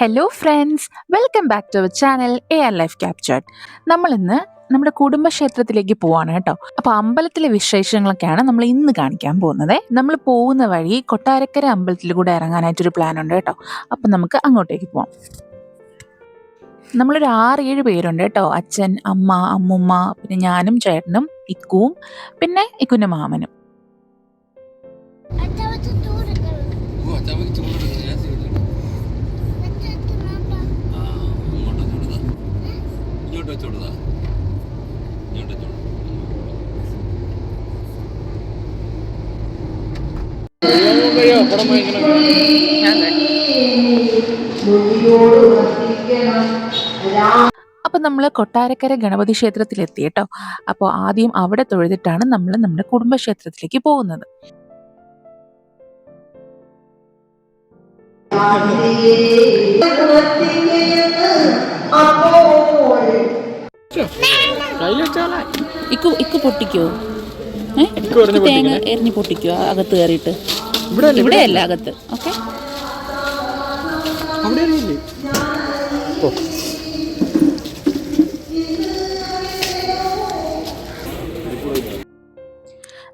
Hello friends welcome back to our channel A R life captured നമ്മൾ ഇന്ന് നമ്മുടെ കുടുംബക്ഷേത്രത്തിലേക്ക് പോവാണ് കേട്ടോ. അപ്പോൾ അമ്പലത്തിലെ വിശേഷങ്ങളൊക്കെയാണ് നമ്മൾ ഇന്ന് കാണിക്കാൻ പോകുന്നത്. നമ്മൾ പോകുന്ന വഴി കൊട്ടാരക്കര അമ്പലത്തിൽ കൂടെ ഇറങ്ങാനായിട്ടൊരു പ്ലാൻ ഉണ്ട് കേട്ടോ. അപ്പം നമുക്ക് അങ്ങോട്ടേക്ക് പോവാം. നമ്മളൊരു ആറ് ഏഴ് പേരുണ്ട് കേട്ടോ. അച്ഛൻ അമ്മ അമ്മുമ്മ പിന്നെ ഞാനും ചേട്ടനും ഇക്കുവും പിന്നെ ഇക്കുന്റെ മാമനും. ഇങ്ങോട്ട് കൊടുത്താ ഇങ്ങോട്ട് വെച്ചോട്. അപ്പോൾ നമ്മൾ കൊട്ടാരക്കര ഗണപതി ക്ഷേത്രത്തിലെത്തി കേട്ടോ അപ്പോൾ ആദ്യം അവിടെ തൊഴുതിട്ടാണ് നമ്മൾ നമ്മുടെ കുടുംബക്ഷേത്രത്തിലേക്ക് പോകുന്നത് ഇക്കു ഇക്ക് പൊട്ടിക്കോ? തേങ്ങ എറിഞ്ഞ് പൊട്ടിക്കോ അകത്ത് കയറിയിട്ട്. ഇവിടെ അല്ല? അകത്ത്. ഓക്കെ.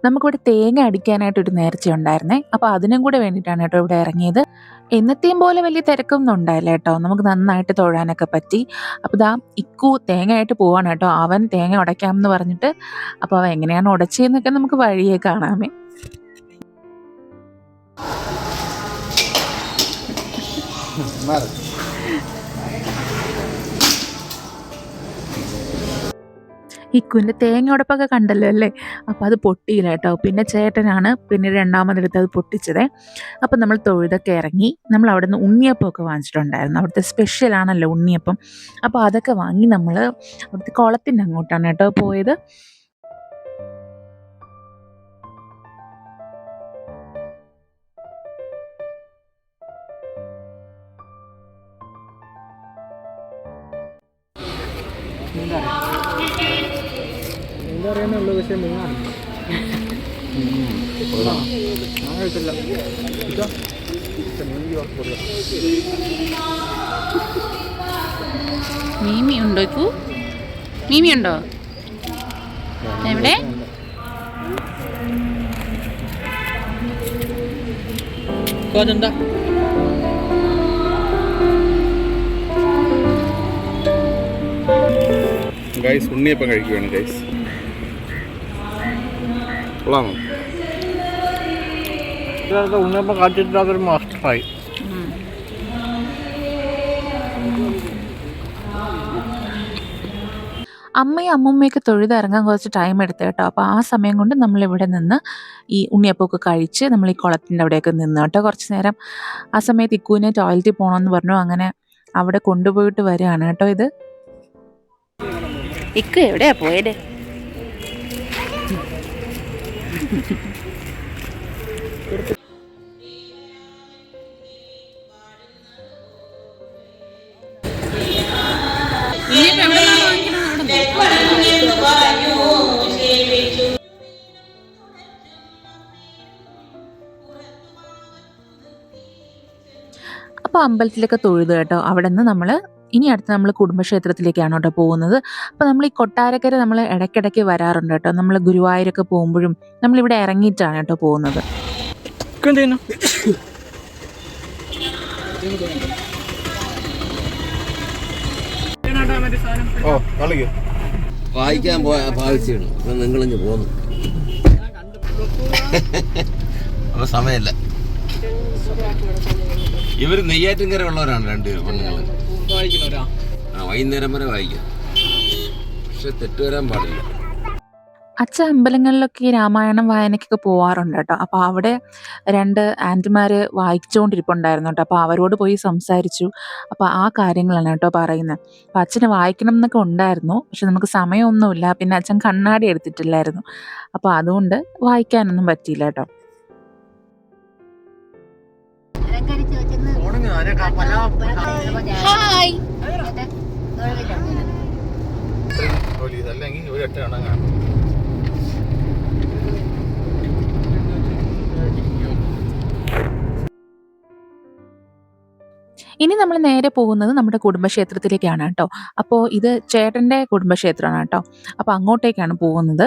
നമുക്കിവിടെ തേങ്ങ അടിക്കാനായിട്ട് ഒരു നേർച്ച ഉണ്ടായിരുന്നേ അപ്പോൾ അതിനും കൂടെ വേണ്ടിയിട്ടാണ് കേട്ടോ ഇവിടെ ഇറങ്ങിയത്. എന്നത്തെയും പോലെ വലിയ തിരക്കൊന്നും ഉണ്ടായില്ല കേട്ടോ നമുക്ക് നന്നായിട്ട് തൊഴാനൊക്കെ പറ്റി അപ്പോൾ ഇതാ ഇക്കു തേങ്ങയായിട്ട് പോവാണ് കേട്ടോ അവൻ തേങ്ങ ഉടയ്ക്കാം എന്ന് പറഞ്ഞിട്ട് അപ്പോൾ അവൻ എങ്ങനെയാണ് ഉടച്ചതെന്നൊക്കെ നമുക്ക് വഴിയെ കാണാമേ ഇക്കുവിന്റെ തേങ്ങ ഉടപ്പൊക്കെ കണ്ടല്ലോ അല്ലേ? അപ്പോൾ അത് പൊട്ടിയില്ല കേട്ടോ. പിന്നെ ചേട്ടനാണ് പിന്നെ രണ്ടാമതെടുത്ത് അത് പൊട്ടിച്ചത്. അപ്പം നമ്മൾ തൊഴുതൊക്കെ ഇറങ്ങി നമ്മൾ അവിടെ നിന്ന് ഉണ്ണിയപ്പമൊക്കെ വാങ്ങിച്ചിട്ടുണ്ടായിരുന്നു. അവിടുത്തെ സ്പെഷ്യൽ ആണല്ലോ ഉണ്ണിയപ്പം. അപ്പോൾ അതൊക്കെ വാങ്ങി നമ്മൾ അവിടുത്തെ കുളത്തിന്റെ അങ്ങോട്ടാണ് കേട്ടോ പോയത്. എന്തറിയാന്നുള്ളൂ പക്ഷെ ഞാൻ കഴിച്ചില്ല കൊടുക്കാം. മീമി ഉണ്ടോ ഇക്കു? മീമി ഉണ്ടോ? എവിടെ? അതെന്താ? ഗൈസ് ഉണ്ണിയപ്പം കഴിക്കുകയാണ് ഗൈസ് കൊള്ളാമോ ഇതിനകത്ത് ഉണ്ണിയപ്പം കാച്ചിട്ട് അതൊരു മാസ്റ്ററായി അമ്മയും അമ്മൂമ്മയൊക്കെ തൊഴുതിറങ്ങാൻ കുറച്ച് ടൈം എടുത്തു കേട്ടോ. അപ്പോൾ ആ സമയം കൊണ്ട് നമ്മൾ ഇവിടെ നിന്ന് ഈ ഉണ്ണിയപ്പൊക്കെ കഴിച്ച് നമ്മൾ ഈ കുളത്തിന്റെ അവിടെയൊക്കെ നിന്ന് കേട്ടോ. കുറച്ച് നേരം ആ സമയത്ത് ഇക്കുവിനെ ടോയ്ലറ്റിൽ പോകണമെന്ന് പറഞ്ഞു. അങ്ങനെ അവിടെ കൊണ്ടുപോയിട്ട് വരികയാണ് കേട്ടോ ഇത്. ഇക്കു എവിടെയാ പോയത്? അപ്പോൾ അമ്പലത്തിലൊക്കെ തൊഴുത് കേട്ടോ. അവിടെ നിന്ന് നമ്മൾ ഇനി അടുത്ത് നമ്മൾ കുടുംബക്ഷേത്രത്തിലേക്കാണ് കേട്ടോ പോകുന്നത്. അപ്പോൾ നമ്മൾ ഈ കൊട്ടാരക്കര നമ്മൾ ഇടയ്ക്കിടയ്ക്ക് വരാറുണ്ട് കേട്ടോ. നമ്മൾ ഗുരുവായൂരൊക്കെ പോകുമ്പോഴും നമ്മളിവിടെ ഇറങ്ങിയിട്ടാണ് കേട്ടോ പോകുന്നത്. വായിക്കാൻ പോയ ഭാവിച്ചാണ്. നിങ്ങളിഞ്ഞ് പോന്നു അപ്പൊ സമയമില്ല. ഇവർ നെയ്യാറ്റിൻകര ഉള്ളവരാണ് രണ്ട് പെണ്ണുങ്ങൾ ആ വൈകുന്നേരം വരെ വായിക്കും. പക്ഷെ തെറ്റ് വരാൻ പാടില്ല. അച്ഛൻ അമ്പലങ്ങളിലൊക്കെ ഈ രാമായണം വായനയ്ക്കൊക്കെ പോവാറുണ്ട് കേട്ടോ. അപ്പോൾ അവിടെ രണ്ട് ആന്റിമാർ വായിച്ചുകൊണ്ടിരിപ്പുണ്ടായിരുന്നു കേട്ടോ. അപ്പോൾ അവരോട് പോയി സംസാരിച്ചു. അപ്പോൾ ആ കാര്യങ്ങളാണ് കേട്ടോ പറയുന്നത്. അപ്പോൾ അച്ഛന് വായിക്കണം എന്നൊക്കെ ഉണ്ടായിരുന്നു. പക്ഷെ നമുക്ക് സമയമൊന്നുമില്ല. പിന്നെ അച്ഛൻ കണ്ണാടി എടുത്തിട്ടില്ലായിരുന്നു. അപ്പോൾ അതുകൊണ്ട് വായിക്കാനൊന്നും പറ്റിയില്ല കേട്ടോ. ഇനി നമ്മൾ നേരെ പോകുന്നത് നമ്മുടെ കുടുംബക്ഷേത്രത്തിലേക്കാണ് കേട്ടോ. അപ്പോൾ ഇത് ചേട്ടന്റെ കുടുംബക്ഷേത്രമാണ് കേട്ടോ. അപ്പോൾ അങ്ങോട്ടേക്കാണ് പോകുന്നത്.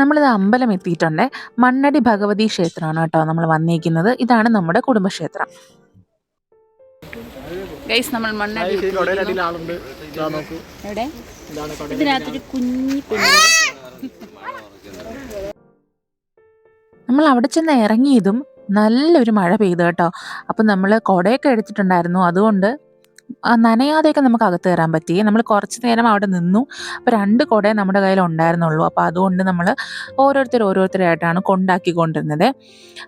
നമ്മളിത് അമ്പലം എത്തിയിട്ടുണ്ട്. മണ്ണടി ഭഗവതി ക്ഷേത്രമാണ് കേട്ടോ നമ്മൾ വന്നിരിക്കുന്നത് ഇതാണ് നമ്മുടെ കുടുംബക്ഷേത്രം. ഗൈസ് നമ്മൾ മണ്ണടി എവിടെ? ഇതാണ് കട ഇതിനകത്തൊരു കുഞ്ഞി കുഞ്ഞു നമ്മൾ അവിടെ ചെന്ന് ഇറങ്ങിയതും നല്ലൊരു മഴ പെയ്തു കേട്ടോ. അപ്പം നമ്മൾ കുടയൊക്കെ എടുത്തിട്ടുണ്ടായിരുന്നു. അതുകൊണ്ട് നനയാതെയൊക്കെ നമുക്ക് അകത്ത് കയറാൻ പറ്റി. നമ്മൾ കുറച്ച് നേരം അവിടെ നിന്നു. അപ്പോൾ രണ്ട് കുടയെ നമ്മുടെ കയ്യിൽ ഉണ്ടായിരുന്നുള്ളൂ. അപ്പോൾ അതുകൊണ്ട് നമ്മൾ ഓരോരുത്തർ ഓരോരുത്തരായിട്ടാണ് കൊണ്ടാക്കിക്കൊണ്ടിരുന്നത്.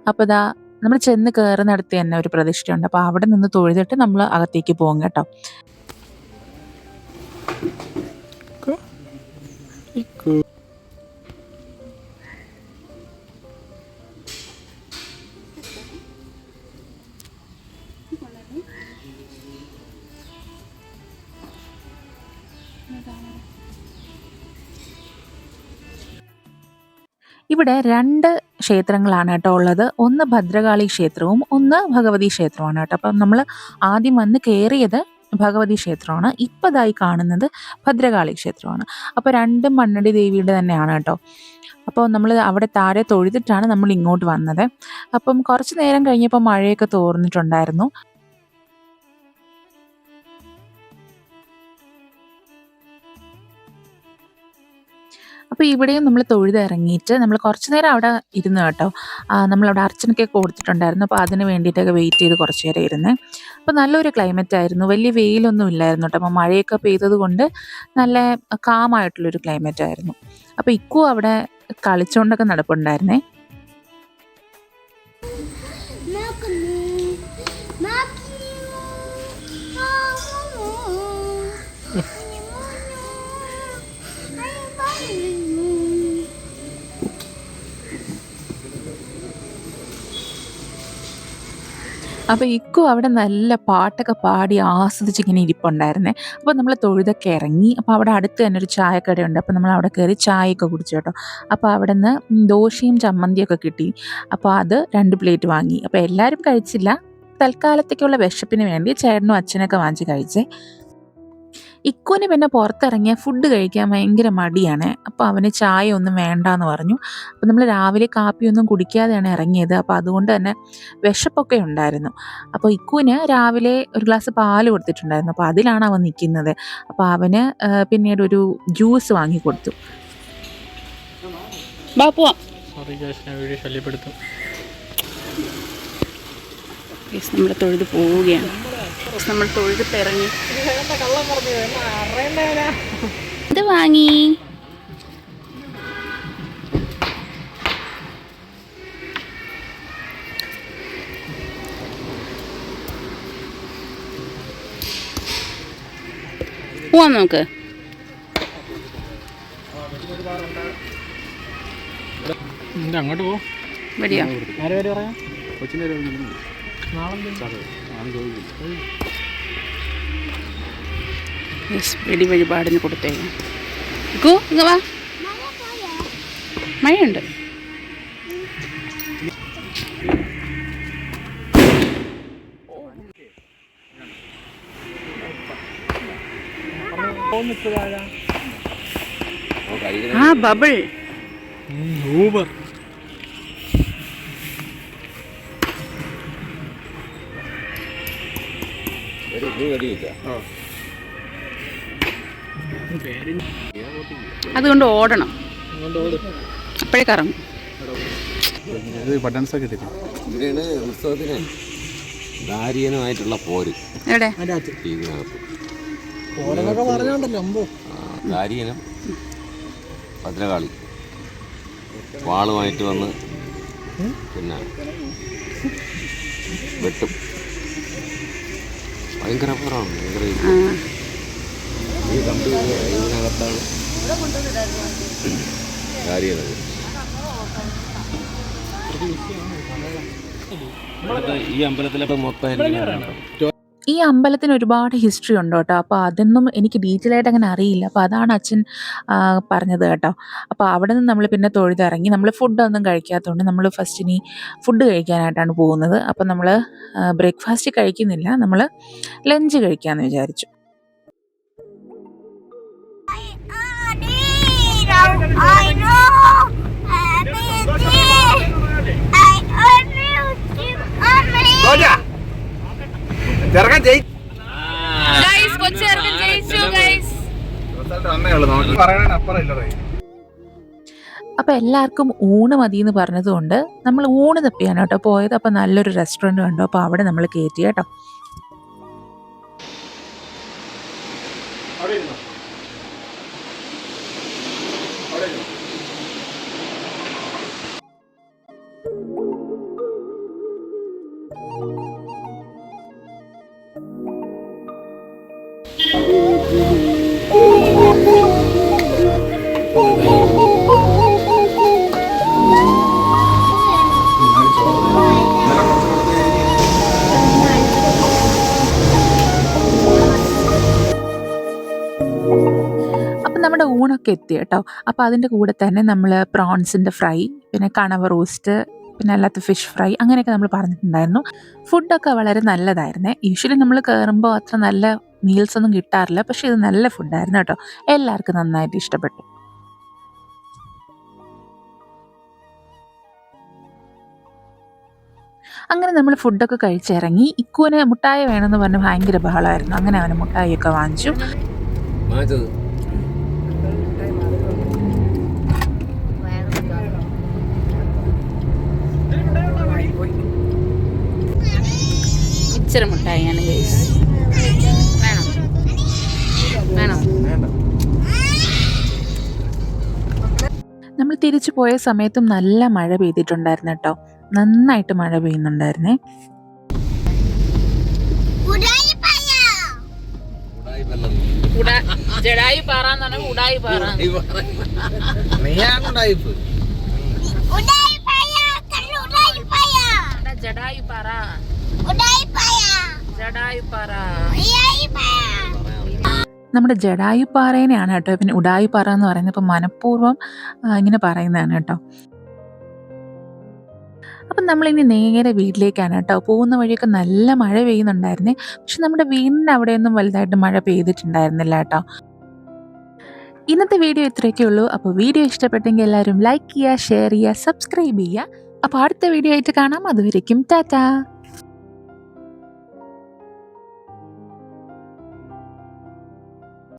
അപ്പോൾ ഇതാ നമ്മൾ ചെന്ന് കയറുന്നിടത്ത് തന്നെ ഒരു പ്രതിഷ്ഠയുണ്ട്. അപ്പോൾ അവിടെ നിന്ന് തൊഴുതിട്ട് നമ്മൾ അകത്തേക്ക് പോകും കേട്ടോ. ഇവിടെ രണ്ട് ക്ഷേത്രങ്ങളാണ് കേട്ടോ ഉള്ളത്. ഒന്ന് ഭദ്രകാളി ക്ഷേത്രവും ഒന്ന് ഭഗവതി ക്ഷേത്രമാണ് കേട്ടോ. അപ്പം നമ്മൾ ആദ്യം വന്ന് കയറിയത് ഭഗവതി ക്ഷേത്രമാണ്. ഇപ്പതായി കാണുന്നത് ഭദ്രകാളി ക്ഷേത്രമാണ്. അപ്പോൾ രണ്ടും മണ്ണടി ദേവിയുടെ തന്നെയാണ് കേട്ടോ. അപ്പോൾ നമ്മൾ അവിടെ താഴെ തൊഴുതിട്ടാണ് നമ്മൾ ഇങ്ങോട്ട് വന്നത്. അപ്പം കുറച്ച് നേരം കഴിഞ്ഞപ്പോൾ മഴയൊക്കെ തോർന്നിട്ടുണ്ടായിരുന്നു. അപ്പോൾ ഇവിടെയും നമ്മൾ തൊഴുതിറങ്ങിയിട്ട് നമ്മൾ കുറച്ച് നേരം അവിടെ ഇരുന്ന് കേട്ടോ. നമ്മളവിടെ അർച്ചനയ്ക്ക് കൊടുത്തിട്ടുണ്ടായിരുന്നു. അപ്പോൾ അതിന് വേണ്ടിയിട്ടൊക്കെ വെയിറ്റ് ചെയ്ത് കുറച്ച് നേരം ഇരുന്ന്. അപ്പോൾ നല്ലൊരു ക്ലൈമറ്റ് ആയിരുന്നു. വലിയ വെയിലൊന്നും ഇല്ലായിരുന്നു കേട്ടോ. അപ്പോൾ മഴയൊക്കെ പെയ്തത് കൊണ്ട് നല്ല കാമായിട്ടുള്ളൊരു ക്ലൈമറ്റ് ആയിരുന്നു. അപ്പോൾ ഇക്കു അവിടെ കളിച്ചുകൊണ്ടൊക്കെ നടപ്പുണ്ടായിരുന്നേ. അപ്പോൾ ഇക്കു അവിടെ നല്ല പാട്ടൊക്കെ പാടി ആസ്വദിച്ച് ഇങ്ങനെ ഇരിപ്പുണ്ടായിരുന്നേ. അപ്പോൾ നമ്മൾ തൊഴുതൊക്കെ ഇറങ്ങി. അപ്പോൾ അവിടെ അടുത്ത് തന്നെ ഒരു ചായക്കടയുണ്ട്. അപ്പോൾ നമ്മൾ അവിടെ കയറി ചായയൊക്കെ കുടിച്ചു കേട്ടോ. അപ്പോൾ അവിടെ നിന്ന് ദോശയും ചമ്മന്തിയൊക്കെ കിട്ടി. അപ്പോൾ അത് രണ്ട് പ്ലേറ്റ് വാങ്ങി. അപ്പോൾ എല്ലാവരും കഴിച്ചില്ല. തൽക്കാലത്തേക്കുള്ള വിശപ്പിന് വേണ്ടി ചേട്ടനും അച്ഛനൊക്കെ വാങ്ങിച്ച് കഴിച്ചേ. ഇക്കുവിന് പിന്നെ പുറത്തിറങ്ങിയ ഫുഡ് കഴിക്കാൻ ഭയങ്കര മടിയാണ്. അപ്പോൾ അവന് ചായ ഒന്നും വേണ്ട എന്ന് പറഞ്ഞു. അപ്പോൾ നമ്മൾ രാവിലെ കാപ്പിയൊന്നും കുടിക്കാതെയാണ് ഇറങ്ങിയത്. അപ്പോൾ അതുകൊണ്ട് തന്നെ വിശപ്പൊക്കെ ഉണ്ടായിരുന്നു. അപ്പോൾ ഇക്കുവിന് രാവിലെ ഒരു ഗ്ലാസ് പാൽ കൊടുത്തിട്ടുണ്ടായിരുന്നു. അപ്പോൾ അതിലാണ് അവൻ നിൽക്കുന്നത് അപ്പോൾ അവന് പിന്നീട് ഒരു ജ്യൂസ് വാങ്ങി കൊടുത്തു. നമ്മുടെ നമ്മൾ തൊഴുത് പോവുകയാണ്. ഗൈസ്, നമ്മൾ തൊഴുതിട്ട് ഇറങ്ങി ഇത് വാങ്ങി. പോവാം നമുക്ക്. അങ്ങോട്ട് പോ. വരിക. കൊച്ചിന്റെ നാളെ വെടി വഴിപാടിന് കൊടുത്തേക്കാം ഇക്കു ഇങ്ങ വാ. മഴയുണ്ട്. ആ ബബിൾ. ഊബർ. പേര് അതുകൊണ്ട് ഓടണം. അപ്പോഴേ കറങ്ങും. ഇവിടെയാണ് ഉത്സവത്തിന് ദാരിയനുമായിട്ടുള്ള പോര്. ഇതിനകത്ത്. ദാരിയനും ഭദ്രകാളി. വാളുമായിട്ട് വന്ന് പിന്നെ വെട്ടും. ഭയങ്കര അപ്പുറമാണ് ഭയങ്കര ആ. ഈ കമ്പി ഇതിനകത്താണ് ദാരിയനത് ഈ അമ്പലത്തിലൊക്കെ മൊത്തം ഈ അമ്പലത്തിന് ഒരുപാട് ഹിസ്റ്ററി ഉണ്ട് കേട്ടോ. അപ്പോൾ അതൊന്നും എനിക്ക് ഡീറ്റെയിൽ ആയിട്ട് അങ്ങനെ അറിയില്ല. അപ്പോൾ അതാണ് അച്ഛൻ പറഞ്ഞത് കേട്ടോ. അപ്പോൾ അവിടെ നിന്ന് നമ്മൾ പിന്നെ തൊഴുതിറങ്ങി. നമ്മൾ ഫുഡൊന്നും കഴിക്കാത്തതുകൊണ്ട് നമ്മൾ ഫസ്റ്റ് ഇനി ഫുഡ് കഴിക്കാനായിട്ടാണ് പോകുന്നത്. അപ്പോൾ നമ്മൾ ബ്രേക്ക്ഫാസ്റ്റ് കഴിക്കുന്നില്ല. നമ്മൾ ലഞ്ച് കഴിക്കാമെന്ന് വിചാരിച്ചു. ഇല്ല റേ അപ്പോൾ എല്ലാവർക്കും ഊണ് മതി എന്ന് പറഞ്ഞതുകൊണ്ട് നമ്മൾ ഊണ് തപ്പിയാണ് കേട്ടോ പോയത്. അപ്പോൾ നല്ലൊരു റെസ്റ്റോറന്റ് കണ്ടു. അപ്പോൾ അവിടെ നമ്മൾ കയറ്റി കേട്ടോ. എത്തി കേട്ടോ. അപ്പോൾ അതിന്റെ കൂടെ തന്നെ നമ്മൾ പ്രോൺസിന്റെ ഫ്രൈ, പിന്നെ കണവ റോസ്റ്റ്, പിന്നെ അല്ലാത്ത ഫിഷ് ഫ്രൈ അങ്ങനെയൊക്കെ നമ്മൾ പറഞ്ഞിട്ടുണ്ടായിരുന്നു. ഫുഡൊക്കെ വളരെ നല്ലതായിരുന്നേ. യൂഷ്വലി നമ്മൾ കയറുമ്പോൾ അത്ര നല്ല മീൽസ് ഒന്നും കിട്ടാറില്ല. പക്ഷെ ഇത് നല്ല ഫുഡായിരുന്നു കേട്ടോ. എല്ലാവർക്കും നന്നായിട്ട് ഇഷ്ടപ്പെട്ടു. അങ്ങനെ നമ്മൾ ഫുഡൊക്കെ കഴിച്ചിറങ്ങി. ഇക്കുവിന് മുട്ടായി വേണമെന്ന് പറഞ്ഞ് ഭയങ്കര ബഹളമായിരുന്നു. അങ്ങനെ അവന് മുട്ടായിയൊക്കെ വാങ്ങിച്ചു. ഇച്ചിരി മുട്ടായിയാണ് ഗൈസ് വേണോ? വേണോ? നമ്മൾ തിരിച്ചു പോയ സമയത്തും നല്ല മഴ പെയ്തിട്ടുണ്ടായിരുന്നു കേട്ടോ. നന്നായിട്ട് മഴ പെയ്യുന്നുണ്ടായിരുന്നേ. ജഡായി പറഞ്ഞാൽ ഉടായി പാറ. നീയാണ് ഉടായിപ്പ് ജഡായി പാറ. നമ്മുടെ ജടായുപ്പാറേനെയാണ് കേട്ടോ പിന്നെ ഉടായുപ്പാറ എന്ന് പറയുന്നത്. ഇപ്പം മനഃപൂർവം ഇങ്ങനെ പറയുന്നതാണ് കേട്ടോ. അപ്പം നമ്മളിനി നേരെ വീട്ടിലേക്കാണ് കേട്ടോ. പോകുന്ന വഴിയൊക്കെ നല്ല മഴ പെയ്യുന്നുണ്ടായിരുന്നേ. പക്ഷെ നമ്മുടെ വീടിന്റെ അവിടെയൊന്നും വലുതായിട്ട് മഴ പെയ്തിട്ടുണ്ടായിരുന്നില്ല കേട്ടോ. ഇന്നത്തെ വീഡിയോ ഇത്രയൊക്കെ ഉള്ളൂ. അപ്പോൾ വീഡിയോ ഇഷ്ടപ്പെട്ടെങ്കിൽ എല്ലാവരും ലൈക്ക് ചെയ്യുക, ഷെയർ ചെയ്യുക, സബ്സ്ക്രൈബ് ചെയ്യുക. അപ്പോൾ അടുത്ത വീഡിയോ ആയിട്ട് കാണാം. അതുവരേക്കും ടാറ്റാ.